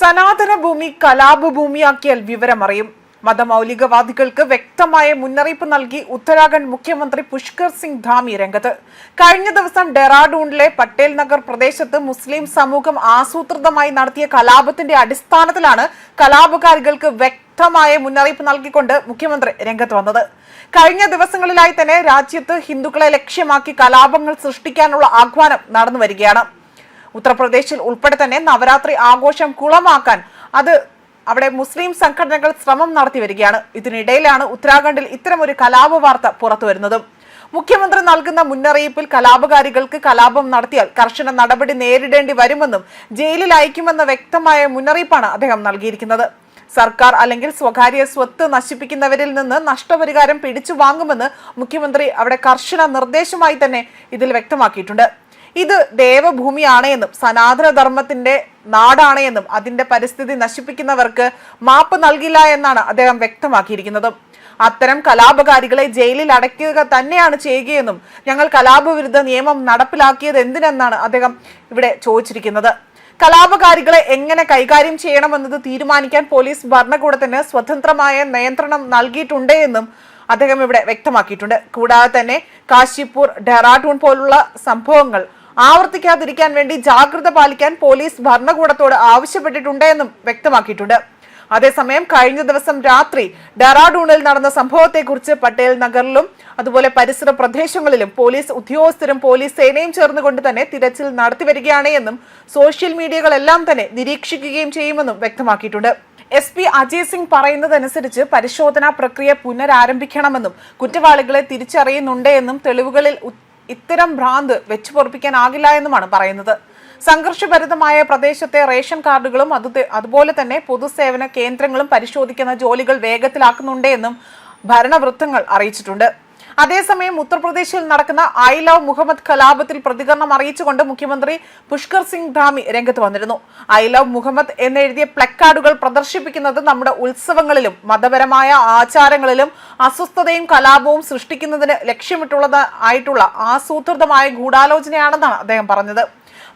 സനാതന ഭൂമി കലാപഭൂമിയാക്കിയാൽ വിവരമറിയും. മതമൗലികവാദികൾക്ക് വ്യക്തമായ മുന്നറിയിപ്പ് നൽകി ഉത്തരാഖണ്ഡ് മുഖ്യമന്ത്രി പുഷ്കർ സിംഗ് ധാമി രംഗത്ത്. കഴിഞ്ഞ ദിവസം ഡെറാഡൂണിലെ പട്ടേൽ നഗർ പ്രദേശത്ത് മുസ്ലിം സമൂഹം ആസൂത്രിതമായി നടത്തിയ കലാപത്തിന്റെ അടിസ്ഥാനത്തിലാണ് കലാപകാരികൾക്ക് വ്യക്തമായ മുന്നറിയിപ്പ് നൽകിക്കൊണ്ട് മുഖ്യമന്ത്രി രംഗത്ത് വന്നത്. കഴിഞ്ഞ ദിവസങ്ങളിലായി തന്നെ രാജ്യത്ത് ഹിന്ദുക്കളെ ലക്ഷ്യമാക്കി കലാപങ്ങൾ സൃഷ്ടിക്കാനുള്ള ആഹ്വാനം നടന്നു വരികയാണ് ഉത്തർപ്രദേശിൽ ഉൾപ്പെടെ തന്നെ നവരാത്രി ആഘോഷം കുളമാക്കാൻ അത് അവിടെ മുസ്ലിം സംഘടനകൾ ശ്രമം നടത്തി വരികയാണ്. ഇതിനിടയിലാണ് ഉത്തരാഖണ്ഡിൽ ഇത്തരമൊരു കലാപ വാർത്ത പുറത്തു വരുന്നതും. മുഖ്യമന്ത്രി നൽകുന്ന മുന്നറിയിപ്പിൽ കലാപകാരികൾക്ക് കലാപം നടത്തിയാൽ കർശന നടപടി നേരിടേണ്ടി വരുമെന്നും ജയിലിൽ അയക്കുമെന്ന വ്യക്തമായ മുന്നറിയിപ്പാണ് അദ്ദേഹം നൽകിയിരിക്കുന്നത്. സർക്കാർ അല്ലെങ്കിൽ സ്വകാര്യ സ്വത്ത് നശിപ്പിക്കുന്നവരിൽ നിന്ന് നഷ്ടപരിഹാരം പിടിച്ചു വാങ്ങുമെന്ന് മുഖ്യമന്ത്രി അവിടെ കർശന നിർദ്ദേശമായി തന്നെ ഇതിൽ വ്യക്തമാക്കിയിട്ടുണ്ട്. ഇത് ദേവഭൂമിയാണ് എന്നും സനാതനധർമ്മത്തിന്റെ നാടാണ് എന്നും അതിന്റെ പരിസ്ഥിതി നശിപ്പിക്കുന്നവർക്ക് മാപ്പ് നൽകില്ല എന്നാണ് അദ്ദേഹം വ്യക്തമാക്കിയിരിക്കുന്നത്. അത്തരം കലാപകാരികളെ ജയിലിൽ അടയ്ക്കുക തന്നെയാണ് ചെയ്യുകയെന്നും ഞങ്ങൾ കലാപവിരുദ്ധ നിയമം നടപ്പിലാക്കിയത് എന്തിനെന്നാണ് അദ്ദേഹം ഇവിടെ ചോദിച്ചിരിക്കുന്നത്. കലാപകാരികളെ എങ്ങനെ കൈകാര്യം ചെയ്യണമെന്നത് തീരുമാനിക്കാൻ പോലീസ് ഭരണകൂടത്തിന് സ്വതന്ത്രമായ നിയന്ത്രണം നൽകിയിട്ടുണ്ട് എന്നും അദ്ദേഹം ഇവിടെ വ്യക്തമാക്കിയിട്ടുണ്ട്. കൂടാതെ തന്നെ കാശിപ്പൂർ ഡെറാഡൂൺ പോലുള്ള സംഭവങ്ങൾ ആവർത്തിക്കാതിരിക്കാൻ വേണ്ടി ജാഗ്രത പാലിക്കാൻ പോലീസ് ഭരണകൂടത്തോട് ആവശ്യപ്പെട്ടിട്ടുണ്ട് എന്നും വ്യക്തമാക്കിയിട്ടുണ്ട്. അതേസമയം കഴിഞ്ഞ ദിവസം രാത്രി ഡെറാഡൂണിൽ നടന്ന സംഭവത്തെക്കുറിച്ച് പട്ടേൽ നഗറിലും അതുപോലെ പരിസര പ്രദേശങ്ങളിലും പോലീസ് ഉദ്യോഗസ്ഥരും പോലീസ് സേനയും ചേർന്നുകൊണ്ട് തന്നെ തിരച്ചിൽ നടത്തിവരികയാണ് എന്നും സോഷ്യൽ മീഡിയകളെല്ലാം തന്നെ നിരീക്ഷിക്കുകയും ചെയ്യുമെന്നും വ്യക്തമാക്കിയിട്ടുണ്ട്. എസ് പി അജയ് സിംഗ് പറയുന്നതനുസരിച്ച് പരിശോധനാ പ്രക്രിയ പുനരാരംഭിക്കണമെന്നും കുറ്റവാളികളെ തിരിച്ചറിയുന്നുണ്ടെന്നും തെളിവുകളിൽ ഇത്തരം ഭ്രാന്ത് വെച്ചു പൊറപ്പിക്കാനാകില്ല എന്നുമാണ് പറയുന്നത്. സംഘർഷഭരിതമായ പ്രദേശത്തെ റേഷൻ കാർഡുകളും അത് അതുപോലെ തന്നെ പൊതുസേവന കേന്ദ്രങ്ങളും പരിശോധിക്കുന്ന ജോലികൾ വേഗത്തിലാക്കുന്നുണ്ട് എന്നും ഭരണവൃത്തങ്ങൾ അറിയിച്ചിട്ടുണ്ട്. അതേസമയം ഉത്തർപ്രദേശിൽ നടക്കുന്ന ഐ ലവ് മുഹമ്മദ് കലാപത്തിൽ പ്രതികരണം അറിയിച്ചുകൊണ്ട് മുഖ്യമന്ത്രി പുഷ്കർ സിംഗ് ധാമി രംഗത്ത് വന്നിരുന്നു. ഐ ലവ് മുഹമ്മദ് എന്നെഴുതിയ പ്ലക്കാർഡുകൾ പ്രദർശിപ്പിക്കുന്നത് നമ്മുടെ ഉത്സവങ്ങളിലും മതപരമായ ആചാരങ്ങളിലും അസ്വസ്ഥതയും കലാപവും സൃഷ്ടിക്കുന്നതിന് ലക്ഷ്യമിട്ടുള്ളത് ആയിട്ടുള്ള ആസൂത്രിതമായ ഗൂഢാലോചനയാണെന്നാണ് അദ്ദേഹം പറഞ്ഞത്.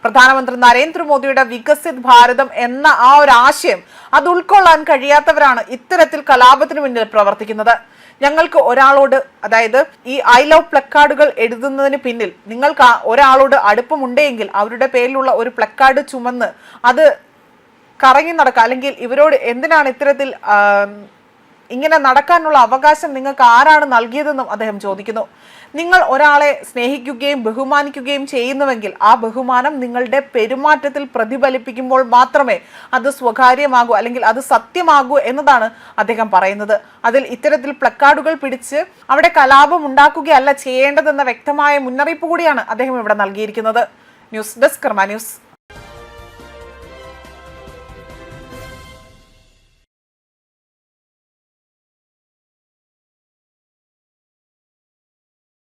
പ്രധാനമന്ത്രി നരേന്ദ്രമോദിയുടെ വികസിത് ഭാരതം എന്ന ആ ഒരു ആശയം അത് ഉൾക്കൊള്ളാൻ കഴിയാത്തവരാണ് ഇത്തരത്തിൽ കലാപത്തിന് മുന്നിൽ പ്രവർത്തിക്കുന്നത്. ഞങ്ങൾക്ക് ഒരാളോട് അതായത് ഈ ഐ ലവ് പ്ലക്കാർഡുകൾ എഴുതുന്നതിന് പിന്നിൽ നിങ്ങൾക്ക് ഒരാളോട് അടുപ്പമുണ്ടെങ്കിൽ അവരുടെ പേരിലുള്ള ഒരു പ്ലക്കാർഡ് ചുമന്ന് അത് കറങ്ങി നടക്കുക. അല്ലെങ്കിൽ ഇവരോട് എന്തിനാണ് ഇത്തരത്തിൽ ഇങ്ങനെ നടക്കാനുള്ള അവകാശം നിങ്ങൾക്ക് ആരാണ് നൽകിയതെന്നും അദ്ദേഹം ചോദിക്കുന്നു. നിങ്ങൾ ഒരാളെ സ്നേഹിക്കുകയും ബഹുമാനിക്കുകയും ചെയ്യുന്നുവെങ്കിൽ ആ ബഹുമാനം നിങ്ങളുടെ പെരുമാറ്റത്തിൽ പ്രതിഫലിപ്പിക്കുമ്പോൾ മാത്രമേ അത് സ്വകാര്യമാകൂ അല്ലെങ്കിൽ അത് സത്യമാകൂ എന്നതാണ് അദ്ദേഹം പറയുന്നത്. അതിൽ ഇത്തരത്തിൽ പ്ലക്കാർഡുകൾ പിടിച്ച് അവിടെ കലാപം ഉണ്ടാക്കുകയല്ല ചെയ്യേണ്ടതെന്ന വ്യക്തമായ മുന്നറിയിപ്പ് കൂടിയാണ് അദ്ദേഹം ഇവിടെ നൽകിയിരിക്കുന്നത്. News desk Karma news.